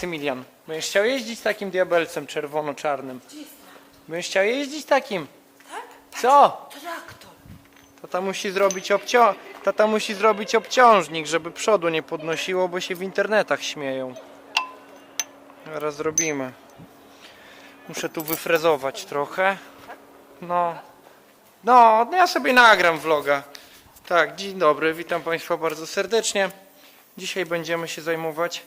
Damian, będziesz chciał jeździć takim diabelcem czerwono-czarnym? Będziesz chciał jeździć takim? Tak? Co? Traktor. Tata musi zrobić obcią... Tata musi zrobić obciążnik, żeby przodu nie podnosiło, bo się w internetach śmieją. Zaraz zrobimy. Muszę tu wyfrezować trochę. No. No, no ja sobie nagram vloga. Tak, dzień dobry, witam Państwa bardzo serdecznie. Dzisiaj będziemy się zajmować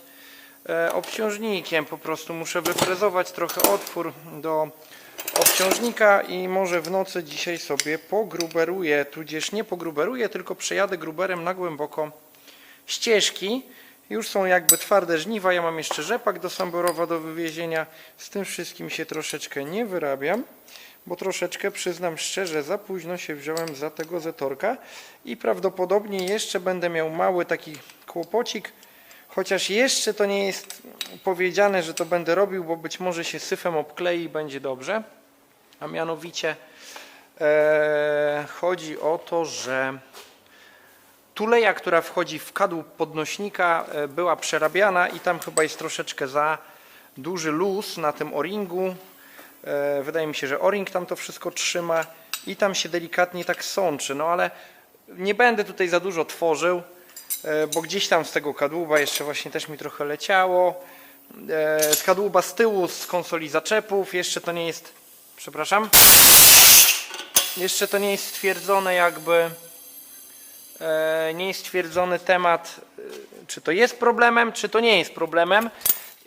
obciążnikiem. Po prostu muszę wyfrezować trochę otwór do obciążnika i może w nocy dzisiaj sobie pogruberuję, tudzież nie pogruberuję, tylko przejadę gruberem na głęboko ścieżki. Już są jakby twarde żniwa, ja mam jeszcze rzepak do Samborowa do wywiezienia. Z tym wszystkim się troszeczkę nie wyrabiam, bo troszeczkę przyznam szczerze, za późno się wziąłem za tego zetorka i prawdopodobnie jeszcze będę miał mały taki kłopocik, chociaż jeszcze to nie jest powiedziane, że to będę robił, bo być może się syfem obklei i będzie dobrze. A mianowicie e, chodzi o to, że tuleja, która wchodzi w kadłub podnośnika e, była przerabiana i tam chyba jest troszeczkę za duży luz na tym o-ringu. E, Wydaje mi się, że o-ring tam to wszystko trzyma i tam się delikatnie tak sączy. No ale nie będę tutaj za dużo tworzył, bo gdzieś tam z tego kadłuba jeszcze właśnie też mi trochę leciało. E, Z kadłuba z tyłu, z konsoli zaczepów, jeszcze to nie jest, przepraszam, jeszcze to nie jest stwierdzone jakby, e, nie jest stwierdzony temat, e, czy to jest problemem, czy to nie jest problemem,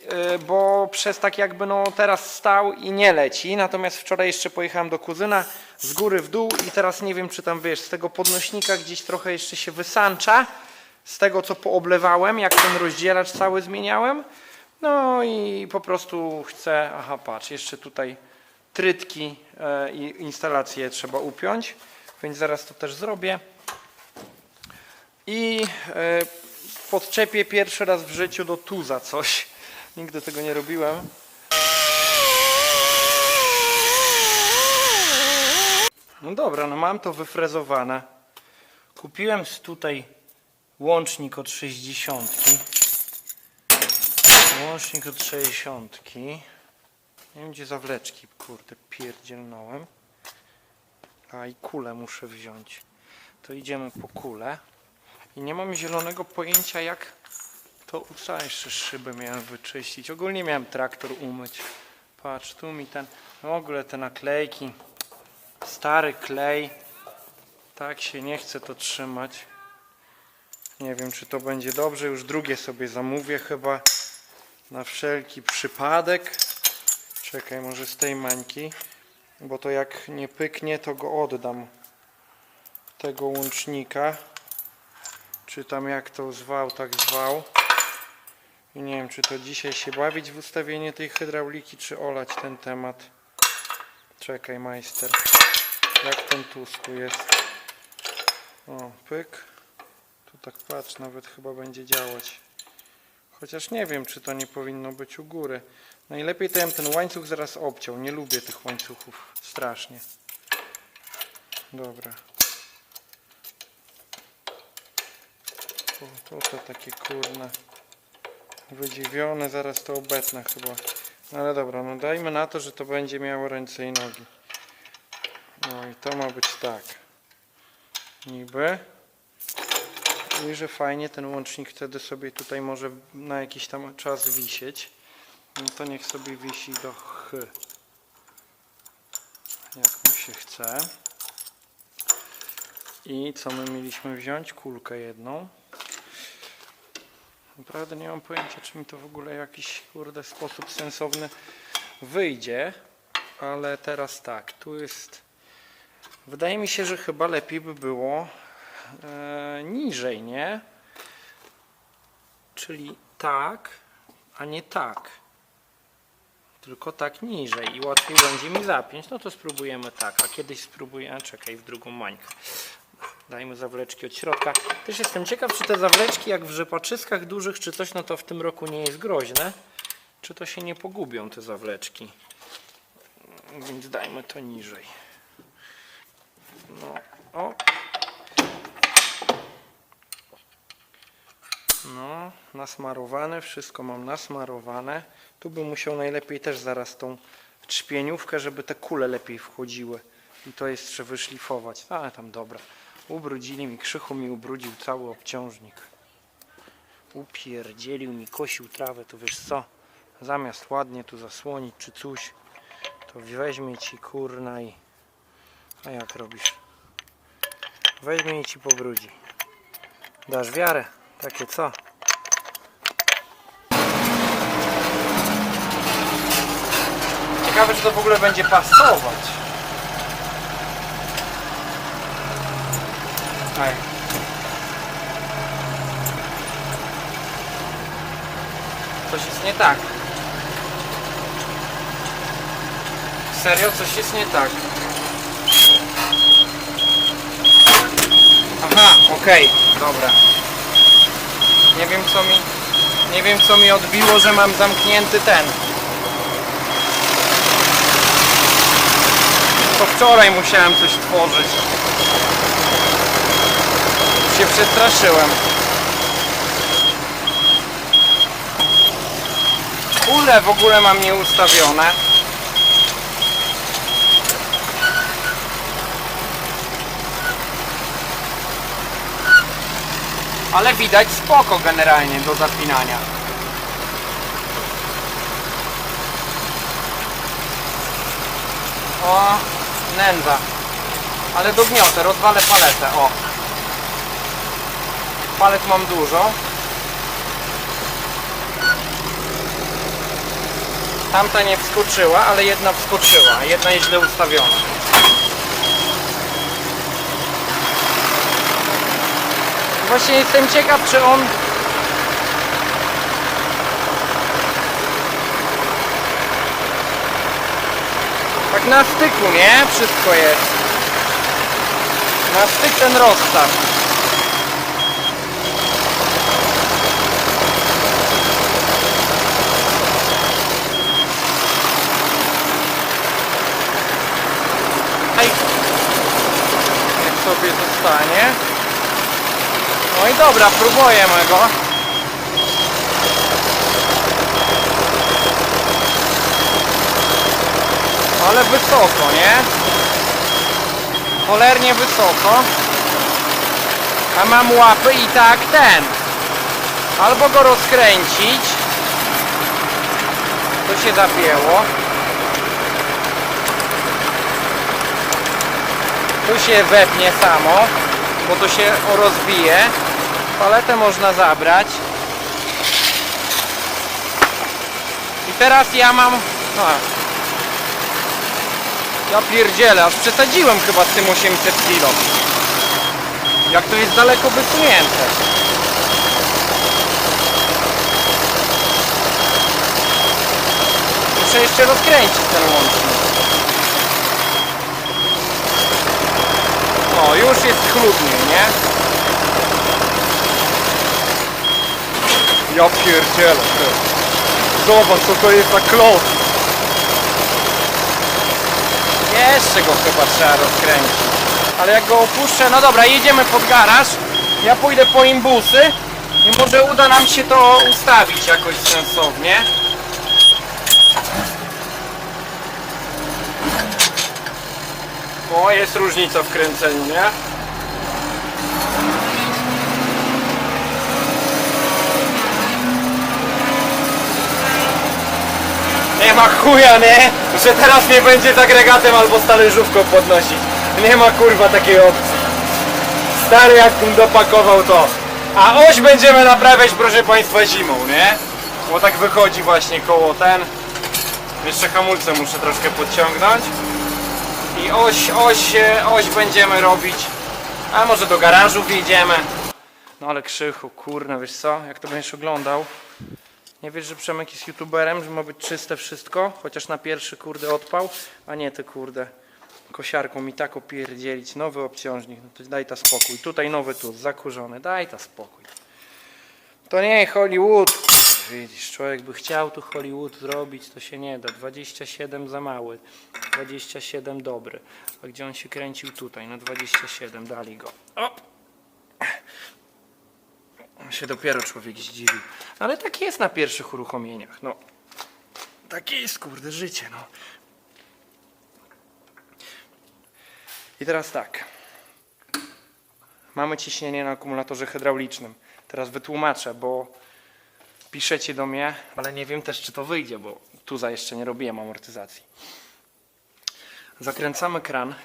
e, bo przez tak jakby no teraz stał i nie leci, natomiast wczoraj jeszcze pojechałem do kuzyna z góry w dół i teraz nie wiem czy tam wiesz, z tego podnośnika gdzieś trochę jeszcze się wysancza, z tego co pooblewałem, jak ten rozdzielacz cały zmieniałem, no i po prostu chcę, aha patrz, jeszcze tutaj trytki e, i instalację trzeba upiąć, więc zaraz to też zrobię. I e, podczepię pierwszy raz w życiu do tuza coś. Nigdy tego nie robiłem. No dobra, no mam to wyfrezowane. Kupiłem z tutaj łącznik od 60. Łącznik od 60. Nie wiem gdzie zawleczki, kurde, pierdzielnąłem. A i kulę muszę wziąć. To idziemy po kulę. I nie mam zielonego pojęcia jak to usta jeszcze szyby miałem wyczyścić. Ogólnie miałem traktor umyć. Patrz, tu mi ten, w ogóle te naklejki. Stary klej. Tak się nie chce to trzymać. Nie wiem czy to będzie dobrze. Już drugie sobie zamówię chyba. Na wszelki przypadek. Czekaj, może z tej mańki. Bo to jak nie pyknie, to go oddam. Tego łącznika. Czy tam jak to zwał, tak zwał. I nie wiem, czy to dzisiaj się bawić w ustawienie tej hydrauliki, czy olać ten temat. Czekaj, majster. Jak ten tusku jest. O, pyk. Tak patrz, nawet chyba będzie działać. Chociaż nie wiem, czy to nie powinno być u góry. Najlepiej to ja ten łańcuch zaraz obciął. Nie lubię tych łańcuchów. Strasznie. Dobra. O, to, to takie kurne. Wydziwione, zaraz to obetnę chyba. No ale dobra, no dajmy na to, że to będzie miało ręce i nogi. No i to ma być tak. Niby. I że fajnie ten łącznik wtedy sobie tutaj może na jakiś tam czas wisieć. No to niech sobie wisi do ch. Jak mu się chce. I co my mieliśmy wziąć? Kulkę jedną. Naprawdę nie mam pojęcia, czy mi to w ogóle jakiś kurde sposób sensowny wyjdzie. Ale teraz tak, tu jest. Wydaje mi się, że chyba lepiej by było niżej, nie? Czyli tak, a nie tak. Tylko tak niżej i łatwiej będzie mi zapiąć. No to spróbujemy tak, a kiedyś spróbuję, a czekaj, w drugą mańkę. Dajmy zawleczki od środka. Też jestem ciekaw, czy te zawleczki jak w rzepaczyskach dużych czy coś, no to w tym roku nie jest groźne. Czy to się nie pogubią te zawleczki. Więc dajmy to niżej. No, o. No, nasmarowane, wszystko mam nasmarowane. Tu bym musiał najlepiej też zaraz tą trzpieniówkę, żeby te kule lepiej wchodziły. I to jeszcze wyszlifować. Ale tam dobra. Ubrudzili mi, krzychu mi ubrudził cały obciążnik. Upierdzielił mi, kosił trawę, to wiesz co? Zamiast ładnie tu zasłonić czy coś, to weźmie ci kurna i... A jak robisz? Weźmie i ci pobrudzi. Dasz wiarę? Takie co? Ciekawe, czy to w ogóle będzie pasować. Ej. Coś jest nie tak. Serio, coś jest nie tak. Aha, okej, dobra. Nie wiem co mi. Nie wiem co mi odbiło, że mam zamknięty ten. To wczoraj musiałem coś tworzyć. Się przestraszyłem. Kule w ogóle mam nieustawione. Ale widać spoko generalnie do zapinania. O, nędza. Ale dogniotę, rozwalę paletę, o. Palet mam dużo. Tamta nie wskoczyła, ale jedna wskoczyła. Jedna jest źle ustawiona. Właśnie jestem ciekaw, czy on Tak na styku, nie? Wszystko jest. Na styk ten rozstaw. Aj. Jak sobie zostanie. No i dobra, próbujemy go. Ale wysoko, nie? Cholernie wysoko. A mam łapy i tak ten. Albo go rozkręcić. To się zapięło. Tu się wepnie samo, bo to się rozbije. Paletę można zabrać. I teraz ja mam... A, ja pierdzielę, aż przesadziłem chyba z tym 800 kg. Jak to jest daleko wysunięte. Muszę jeszcze rozkręcić ten łącznik. O, już jest chludniej, nie? Ja pierdzielę, ty. Zobacz, co to jest za klot. Jeszcze go chyba trzeba rozkręcić. Ale jak go opuszczę, no dobra, jedziemy pod garaż. Ja pójdę po imbusy i może uda nam się to ustawić jakoś sensownie. O, jest różnica w kręceniu, nie? Nie ma chuja, nie? Że teraz nie będzie z agregatem albo z talerzówką podnosić. Nie ma kurwa takiej opcji. Stary jak bym dopakował to. A oś będziemy naprawiać proszę Państwa zimą, nie? Bo tak wychodzi właśnie koło ten. Jeszcze hamulce muszę troszkę podciągnąć. I oś, oś, e, oś będziemy robić. A może do garażu wjedziemy. No ale krzychu, kurna, wiesz co? Jak to będziesz oglądał? Nie wiesz, że Przemek jest youtuberem, że ma być czyste wszystko? Chociaż na pierwszy kurde odpał, a nie ty kurde kosiarką mi tak opierdzielić. Nowy obciążnik, no to daj ta spokój. Tutaj nowy tu, zakurzony, daj ta spokój. To nie Hollywood. Widzisz, człowiek by chciał tu Hollywood zrobić, to się nie da. 27 za mały, 27 dobry. A gdzie on się kręcił? Tutaj, na 27, dali go. O! Się dopiero człowiek zdziwił. Ale tak jest na pierwszych uruchomieniach. No, takie jest kurde życie. No. I teraz tak. Mamy ciśnienie na akumulatorze hydraulicznym. Teraz wytłumaczę, bo piszecie do mnie, ale nie wiem też, czy to wyjdzie, bo tu za jeszcze nie robiłem amortyzacji. Zakręcamy kran.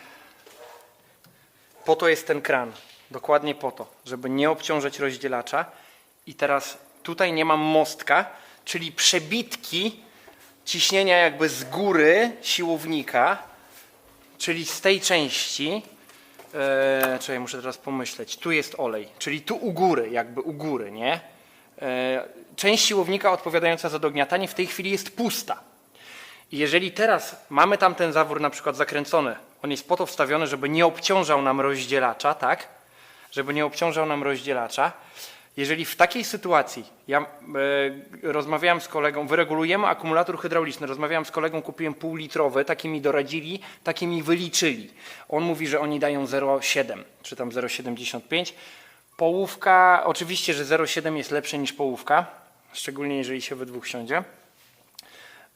Po to jest ten kran. Dokładnie po to, żeby nie obciążać rozdzielacza. I teraz tutaj nie mam mostka, czyli przebitki ciśnienia jakby z góry siłownika, czyli z tej części. Eee, czekaj, muszę teraz pomyśleć. Tu jest olej, czyli tu u góry, jakby u góry, nie? Eee, część siłownika odpowiadająca za dogniatanie w tej chwili jest pusta. I jeżeli teraz mamy tam ten zawór na przykład zakręcony, on jest po to wstawiony, żeby nie obciążał nam rozdzielacza, tak? Żeby nie obciążał nam rozdzielacza. Jeżeli w takiej sytuacji, ja e, rozmawiałem z kolegą, wyregulujemy akumulator hydrauliczny, rozmawiałem z kolegą, kupiłem półlitrowy, taki mi doradzili, taki mi wyliczyli. On mówi, że oni dają 0,7 czy tam 0,75. Połówka, oczywiście, że 0,7 jest lepsze niż połówka, szczególnie jeżeli się we dwóch siądzie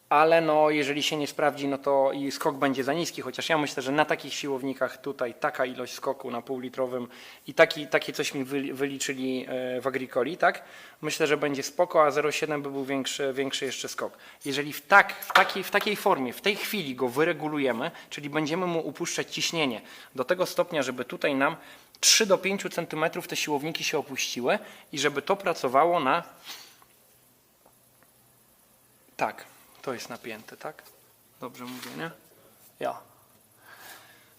ale no, jeżeli się nie sprawdzi, no to i skok będzie za niski, chociaż ja myślę, że na takich siłownikach tutaj taka ilość skoku na półlitrowym i taki, takie coś mi wyli- wyliczyli e, w Agricoli, tak? Myślę, że będzie spoko, a 0,7 by był większy, większy jeszcze skok. Jeżeli w, tak, w, takiej, w takiej formie, w tej chwili go wyregulujemy, czyli będziemy mu upuszczać ciśnienie do tego stopnia, żeby tutaj nam 3 do 5 cm te siłowniki się opuściły i żeby to pracowało na tak, to jest napięte, tak? Dobrze mówię, nie? Ja.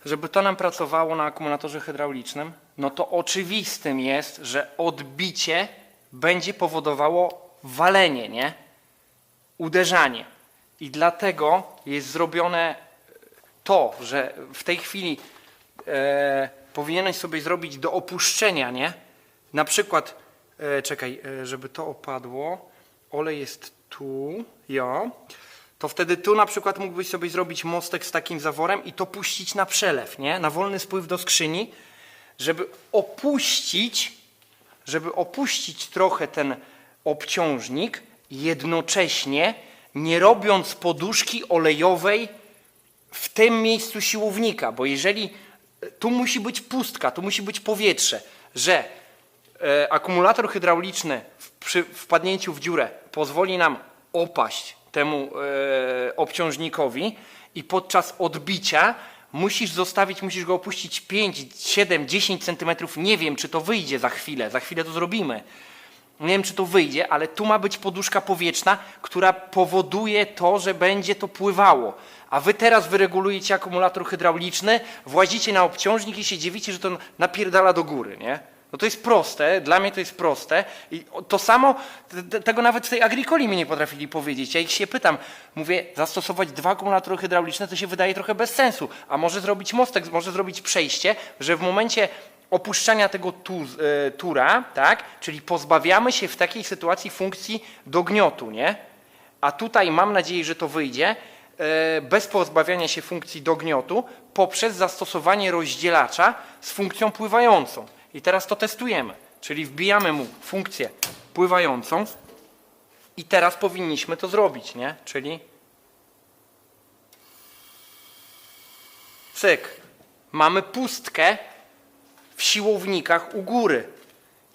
Żeby to nam pracowało na akumulatorze hydraulicznym, no to oczywistym jest, że odbicie będzie powodowało walenie, nie? Uderzanie. I dlatego jest zrobione to, że w tej chwili e, powinieneś sobie zrobić do opuszczenia, nie? Na przykład, e, czekaj, e, żeby to opadło, olej jest tu, ja, to wtedy tu na przykład mógłbyś sobie zrobić mostek z takim zaworem i to puścić na przelew, nie? Na wolny spływ do skrzyni, żeby opuścić, żeby opuścić trochę ten obciążnik, jednocześnie nie robiąc poduszki olejowej w tym miejscu siłownika, bo jeżeli tu musi być pustka, tu musi być powietrze, że e, akumulator hydrauliczny przy wpadnięciu w dziurę pozwoli nam opaść temu e, obciążnikowi i podczas odbicia musisz zostawić, musisz go opuścić 5, 7, 10 centymetrów. Nie wiem, czy to wyjdzie za chwilę, za chwilę to zrobimy. Nie wiem, czy to wyjdzie, ale tu ma być poduszka powietrzna, która powoduje to, że będzie to pływało. A wy teraz wyregulujecie akumulator hydrauliczny, włazicie na obciążnik i się dziwicie, że to napierdala do góry, nie? No to jest proste, dla mnie to jest proste. I to samo, tego nawet w tej agrikoli mi nie potrafili powiedzieć. Ja ich się pytam, mówię, zastosować dwa akumulatory hydrauliczne to się wydaje trochę bez sensu. A może zrobić mostek, może zrobić przejście, że w momencie opuszczania tego tu, e, tura, tak, czyli pozbawiamy się w takiej sytuacji funkcji dogniotu, nie? A tutaj mam nadzieję, że to wyjdzie e, bez pozbawiania się funkcji dogniotu poprzez zastosowanie rozdzielacza z funkcją pływającą. I teraz to testujemy, czyli wbijamy mu funkcję pływającą i teraz powinniśmy to zrobić, nie? Czyli cyk. Mamy pustkę w siłownikach u góry.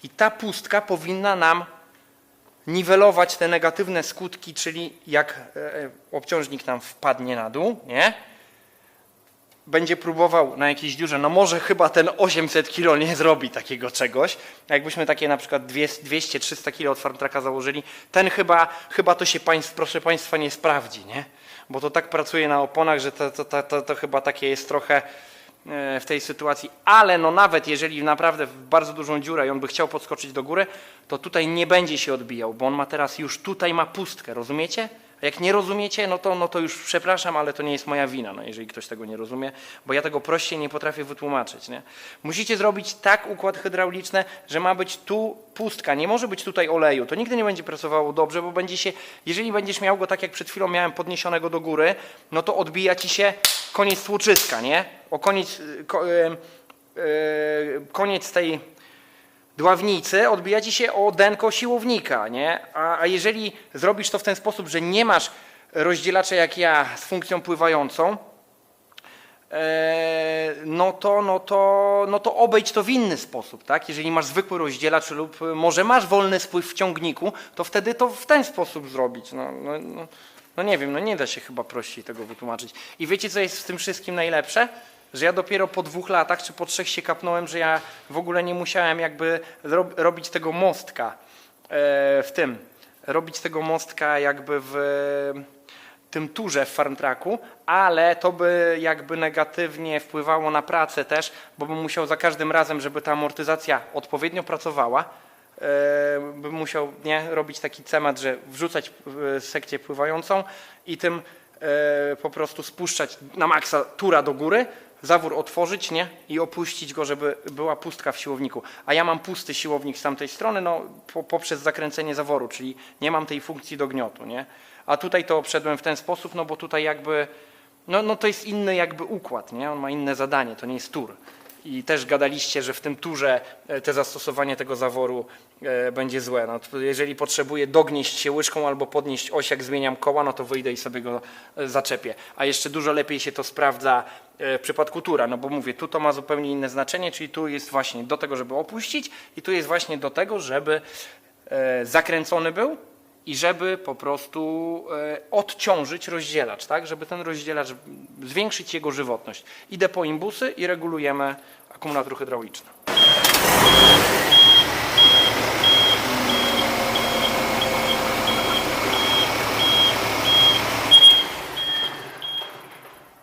I ta pustka powinna nam niwelować te negatywne skutki, czyli jak e, e, obciążnik nam wpadnie na dół, nie? Będzie próbował na jakiejś dziurze, no może chyba ten 800 kg nie zrobi takiego czegoś. Jakbyśmy takie na przykład 200-300 kg od farmtraka założyli, ten chyba, chyba to się państw, proszę Państwa nie sprawdzi, nie? Bo to tak pracuje na oponach, że to, to, to, to, to chyba takie jest trochę e, w tej sytuacji, ale no nawet jeżeli naprawdę w bardzo dużą dziurę i on by chciał podskoczyć do góry, to tutaj nie będzie się odbijał, bo on ma teraz już tutaj ma pustkę, rozumiecie? Jak nie rozumiecie, no to, no to już przepraszam, ale to nie jest moja wina, no jeżeli ktoś tego nie rozumie, bo ja tego prościej nie potrafię wytłumaczyć, nie? Musicie zrobić tak układ hydrauliczny, że ma być tu pustka, nie może być tutaj oleju, to nigdy nie będzie pracowało dobrze, bo będzie się, jeżeli będziesz miał go tak jak przed chwilą miałem podniesionego do góry, no to odbija ci się koniec tłoczyska, nie? O koniec, y, ko, y, y, koniec tej dławnicy odbija ci się o denko siłownika, nie? A, a jeżeli zrobisz to w ten sposób, że nie masz rozdzielacza jak ja z funkcją pływającą, e, no to, no, to, no to obejdź to w inny sposób, tak? Jeżeli masz zwykły rozdzielacz lub może masz wolny spływ w ciągniku, to wtedy to w ten sposób zrobić. No, no, no, no nie wiem, no nie da się chyba prościej tego wytłumaczyć. I wiecie, co jest w tym wszystkim najlepsze? Że ja dopiero po dwóch latach czy po trzech się kapnąłem, że ja w ogóle nie musiałem jakby rob, robić tego mostka e, w tym, robić tego mostka jakby w tym turze w farmtraku, ale to by jakby negatywnie wpływało na pracę też, bo bym musiał za każdym razem, żeby ta amortyzacja odpowiednio pracowała, e, bym musiał nie, robić taki temat, że wrzucać e, sekcję pływającą i tym e, po prostu spuszczać na maksa tura do góry, zawór otworzyć nie? i opuścić go, żeby była pustka w siłowniku. A ja mam pusty siłownik z tamtej strony no, po, poprzez zakręcenie zaworu, czyli nie mam tej funkcji do gniotu. Nie? A tutaj to obszedłem w ten sposób, no bo tutaj jakby, no, no to jest inny jakby układ, nie? on ma inne zadanie, to nie jest tur. I też gadaliście, że w tym turze e, te zastosowanie tego zaworu e, będzie złe. No, jeżeli potrzebuję dognieść się łyżką albo podnieść oś, jak zmieniam koła, no to wyjdę i sobie go e, zaczepię. A jeszcze dużo lepiej się to sprawdza w przypadku tura, no bo mówię, tu to ma zupełnie inne znaczenie, czyli tu jest właśnie do tego, żeby opuścić i tu jest właśnie do tego, żeby zakręcony był i żeby po prostu e, odciążyć rozdzielacz, tak? Żeby ten rozdzielacz, zwiększyć jego żywotność. Idę po imbusy i regulujemy akumulator hydrauliczny.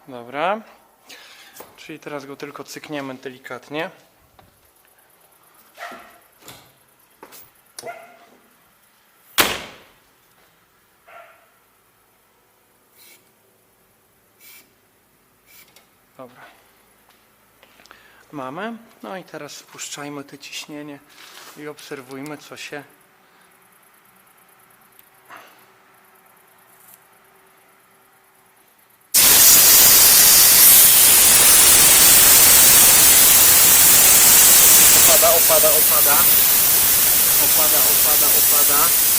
Dobra. Czyli teraz go tylko cykniemy delikatnie. Dobra. Mamy. No i teraz spuszczajmy te ciśnienie i obserwujmy, co się opada, opada, opada. Opada, opada, opada.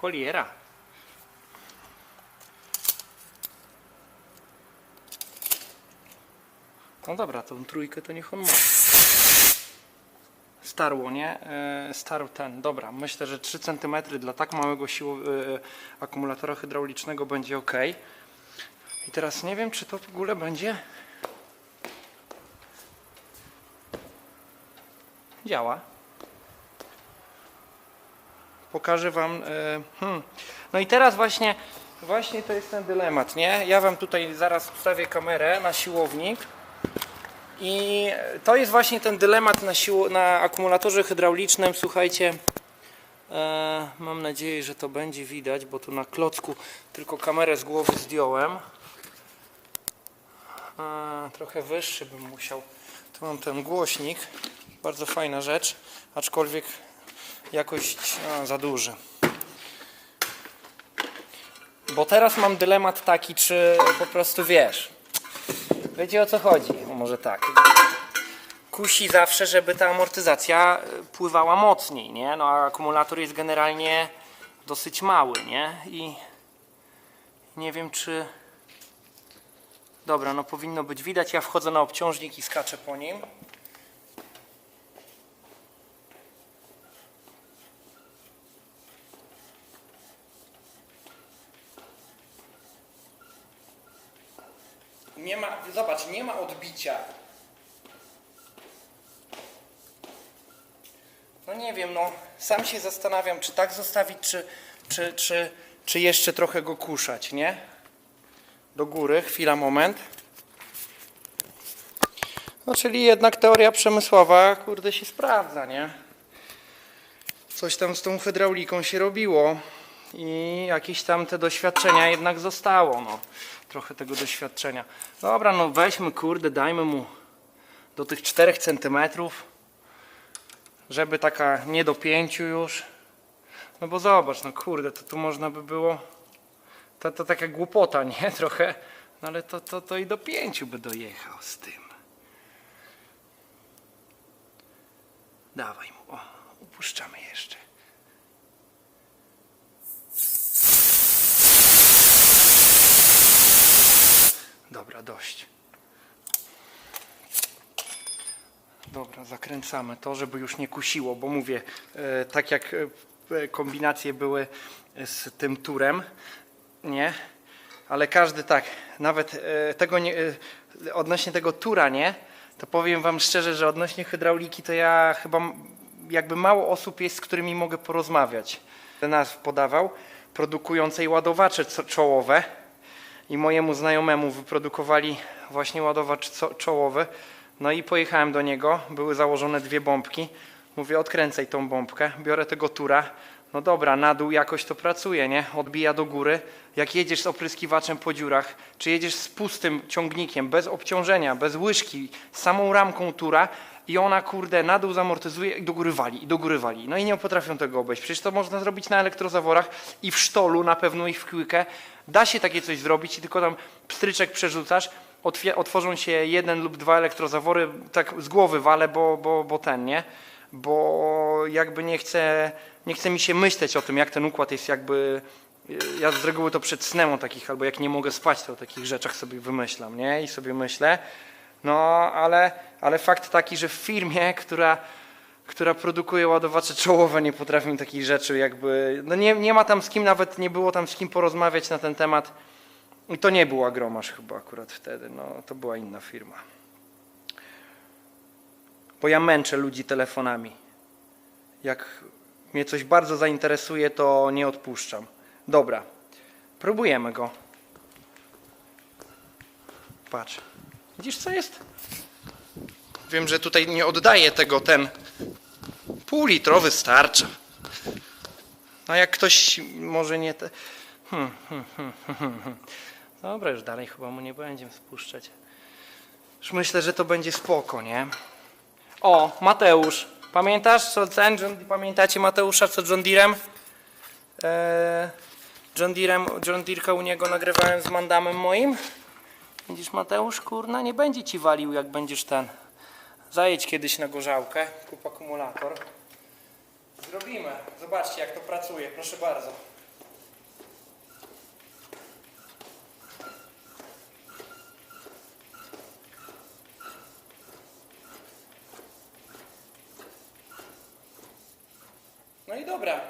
Cholera. No dobra, tą trójkę to niech on ma. Starło, nie? E, Starł ten. Dobra, myślę, że 3 cm dla tak małego siło, e, akumulatora hydraulicznego będzie ok. I teraz nie wiem, czy to w ogóle będzie. Działa. Pokażę Wam. e, Hmm. No i teraz właśnie, właśnie to jest ten dylemat, nie? Ja Wam tutaj zaraz wstawię kamerę na siłownik. I to jest właśnie ten dylemat na, sił, na akumulatorze hydraulicznym. Słuchajcie, e, mam nadzieję, że to będzie widać, bo tu na klocku tylko kamerę z głowy zdjąłem. E, trochę wyższy bym musiał. Tu mam ten głośnik, bardzo fajna rzecz, aczkolwiek jakoś za duży. Bo teraz mam dylemat taki, czy po prostu wiesz. Wiecie o co chodzi? O, może tak. Kusi zawsze, żeby ta amortyzacja y, pływała mocniej, nie? No a akumulator jest generalnie dosyć mały, nie? I nie wiem czy... Dobra, no powinno być widać. Ja wchodzę na obciążnik i skaczę po nim. Nie ma, zobacz, nie ma odbicia. No nie wiem, no sam się zastanawiam, czy tak zostawić, czy, czy, czy, czy jeszcze trochę go kuszać, nie? Do góry, chwila, moment. No czyli jednak teoria przemysłowa, kurde, się sprawdza, nie? Coś tam z tą hydrauliką się robiło i jakieś tam te doświadczenia jednak zostało, no. Trochę tego doświadczenia. Dobra, no weźmy, kurde, dajmy mu do tych 4 centymetrów żeby taka nie do pięciu już. No bo zobacz, no kurde, to tu można by było. To, to taka głupota, nie? Trochę. No ale to, to, to i do pięciu by dojechał z tym. Dawaj mu. O, upuszczamy jeszcze. Dobra, dość. Dobra, zakręcamy to, żeby już nie kusiło, bo mówię, e, tak jak e, kombinacje były z tym turem, nie? Ale każdy tak, nawet e, tego nie, e, odnośnie tego tura, nie? To powiem wam szczerze, że odnośnie hydrauliki to ja chyba jakby mało osób jest, z którymi mogę porozmawiać. Nas podawał produkującej ładowacze czołowe i mojemu znajomemu wyprodukowali właśnie ładowacz czołowy. No i pojechałem do niego, były założone dwie bombki. Mówię, odkręcaj tą bombkę, biorę tego tura. No dobra, na dół jakoś to pracuje, nie? Odbija do góry. Jak jedziesz z opryskiwaczem po dziurach, czy jedziesz z pustym ciągnikiem, bez obciążenia, bez łyżki, samą ramką tura i ona, kurde, na dół zamortyzuje i do góry wali, i do góry wali. No i nie potrafią tego obejść. Przecież to można zrobić na elektrozaworach i w sztolu, na pewno i w kłykę. Da się takie coś zrobić i tylko tam pstryczek przerzucasz, otworzą się jeden lub dwa elektrozawory, tak z głowy walę, bo, bo, bo ten, nie? Bo jakby nie chcę, nie chce mi się myśleć o tym, jak ten układ jest jakby... Ja z reguły to przed snem o takich, albo jak nie mogę spać, to o takich rzeczach sobie wymyślam, nie? I sobie myślę. No, ale, ale fakt taki, że w firmie, która, która produkuje ładowacze czołowe, nie potrafi takich rzeczy jakby... No nie, nie ma tam z kim, nawet nie było tam z kim porozmawiać na ten temat. I to nie był Agromasz chyba akurat wtedy, no to była inna firma. Bo ja męczę ludzi telefonami. Jak mnie coś bardzo zainteresuje, to nie odpuszczam. Dobra, próbujemy go. Patrz. Widzisz co jest? Wiem, że tutaj nie oddaje tego ten półlitrowy starcza. No jak ktoś może nie te... Hmm, hmm, hmm, hmm, hmm. Dobra, już dalej chyba mu nie będziemy spuszczać. Już myślę, że to będzie spoko, nie? O, Mateusz. Pamiętasz, co ten, John, pamiętacie Mateusza, co John Deerem? Eee, John Deerem, John Deerka u niego nagrywałem z mandamem moim. Widzisz, Mateusz, kurna, nie będzie ci walił, jak będziesz ten. Zajedź kiedyś na gorzałkę, kup akumulator. Zrobimy. Zobaczcie, jak to pracuje, proszę bardzo. No i dobra.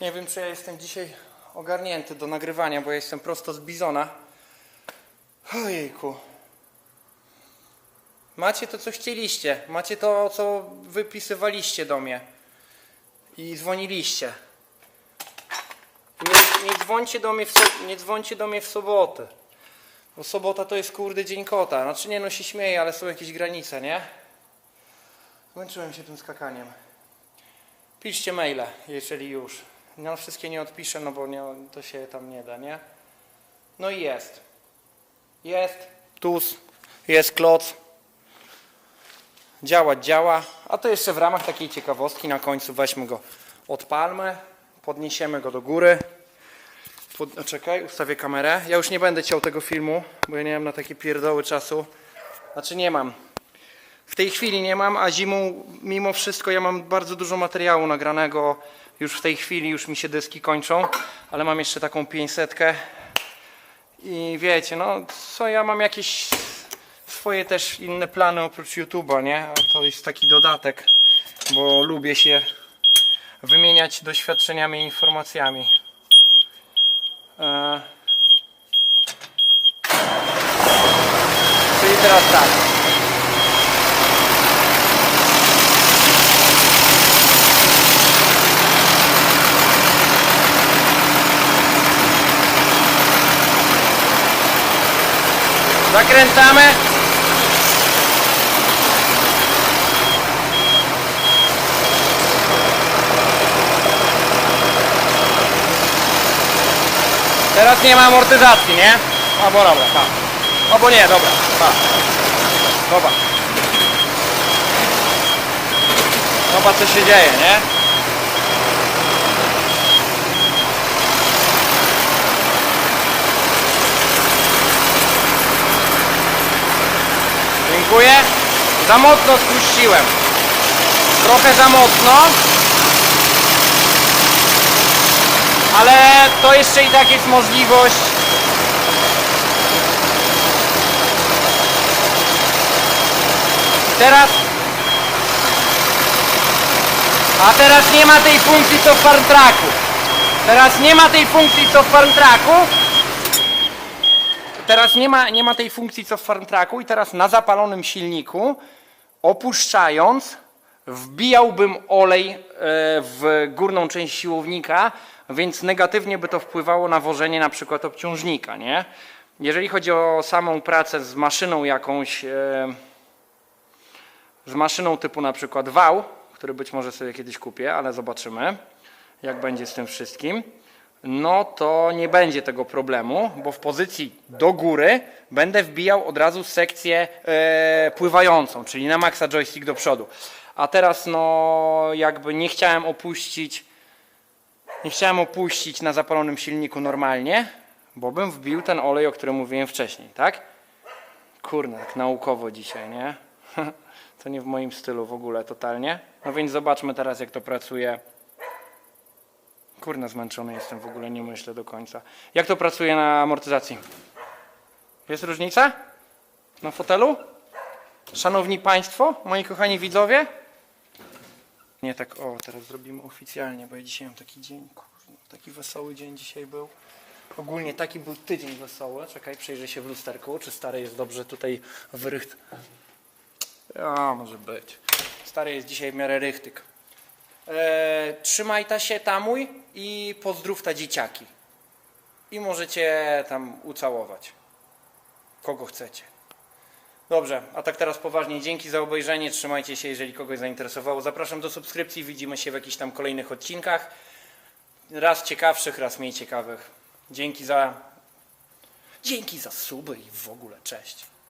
Nie wiem, czy ja jestem dzisiaj ogarnięty do nagrywania, bo ja jestem prosto z Bizona. Ojejku. Macie to, co chcieliście. Macie to, co wypisywaliście do mnie. I dzwoniliście. Nie, nie, dzwońcie do mnie w, so- nie dzwońcie do mnie w. Bo sobota to jest kurde dzień kota. Znaczy nie no się śmieję, ale są jakieś granice, nie? Zmęczyłem się tym skakaniem. Piszcie maile, jeżeli już. No wszystkie nie odpiszę, no bo nie, to się tam nie da, nie? No i jest. Jest TUS, jest kloc. Działać działa. A to jeszcze w ramach takiej ciekawostki na końcu weźmy go odpalmy, podniesiemy go do góry. Pod, czekaj, ustawię kamerę. Ja już nie będę ciął tego filmu, bo ja nie mam na takie pierdoły czasu. Znaczy nie mam. W tej chwili nie mam, a zimą mimo wszystko ja mam bardzo dużo materiału nagranego. Już w tej chwili już mi się dyski kończą, ale mam jeszcze taką 500. I wiecie, no co ja mam jakieś swoje też inne plany oprócz YouTube'a, nie? A to jest taki dodatek, bo lubię się wymieniać doświadczeniami i informacjami. Eee. Czyli teraz tak. Zakręcamy. Teraz nie ma amortyzacji, nie? Albo dobra, tak. Albo nie, dobra, tak. Dobra. zobacz co się dzieje, nie? Dziękuję. Za mocno spuściłem. Trochę za mocno. Ale to jeszcze i tak jest możliwość. Teraz. A teraz nie ma tej funkcji co w farm. Teraz nie ma tej funkcji co w farm. Teraz nie ma, nie ma tej funkcji co w farm i teraz na zapalonym silniku opuszczając wbijałbym olej e, w górną część siłownika, więc negatywnie by to wpływało na wożenie na przykład obciążnika, nie? Jeżeli chodzi o samą pracę z maszyną jakąś, e, z maszyną typu na przykład wał, który być może sobie kiedyś kupię, ale zobaczymy, jak będzie z tym wszystkim, no to nie będzie tego problemu, bo w pozycji do góry będę wbijał od razu sekcję e, pływającą, czyli na maksa joystick do przodu. A teraz no jakby nie chciałem opuścić nie chciałem opuścić na zapalonym silniku normalnie, bo bym wbił ten olej, o którym mówiłem wcześniej, tak? Kurna, tak naukowo dzisiaj, nie? To nie w moim stylu w ogóle totalnie. No więc zobaczmy teraz jak to pracuje. Kurna, zmęczony jestem w ogóle, nie myślę do końca. Jak to pracuje na amortyzacji? Jest różnica? Na fotelu? Szanowni Państwo, moi kochani widzowie? Nie tak, o, teraz zrobimy oficjalnie, bo ja dzisiaj mam taki dzień, kurwa, taki wesoły dzień dzisiaj był. Ogólnie taki był tydzień wesoły. Czekaj, przejrzę się w lusterku, czy stary jest dobrze tutaj wyrycht. A, może być. Stary jest dzisiaj w miarę rychtyk. E, trzymaj ta się tamuj i pozdrów ta dzieciaki. I możecie tam ucałować. Kogo chcecie. Dobrze, a tak teraz poważnie. Dzięki za obejrzenie. Trzymajcie się, jeżeli kogoś zainteresowało. Zapraszam do subskrypcji. Widzimy się w jakichś tam kolejnych odcinkach. Raz ciekawszych, raz mniej ciekawych. Dzięki za. Dzięki za suby i w ogóle. Cześć.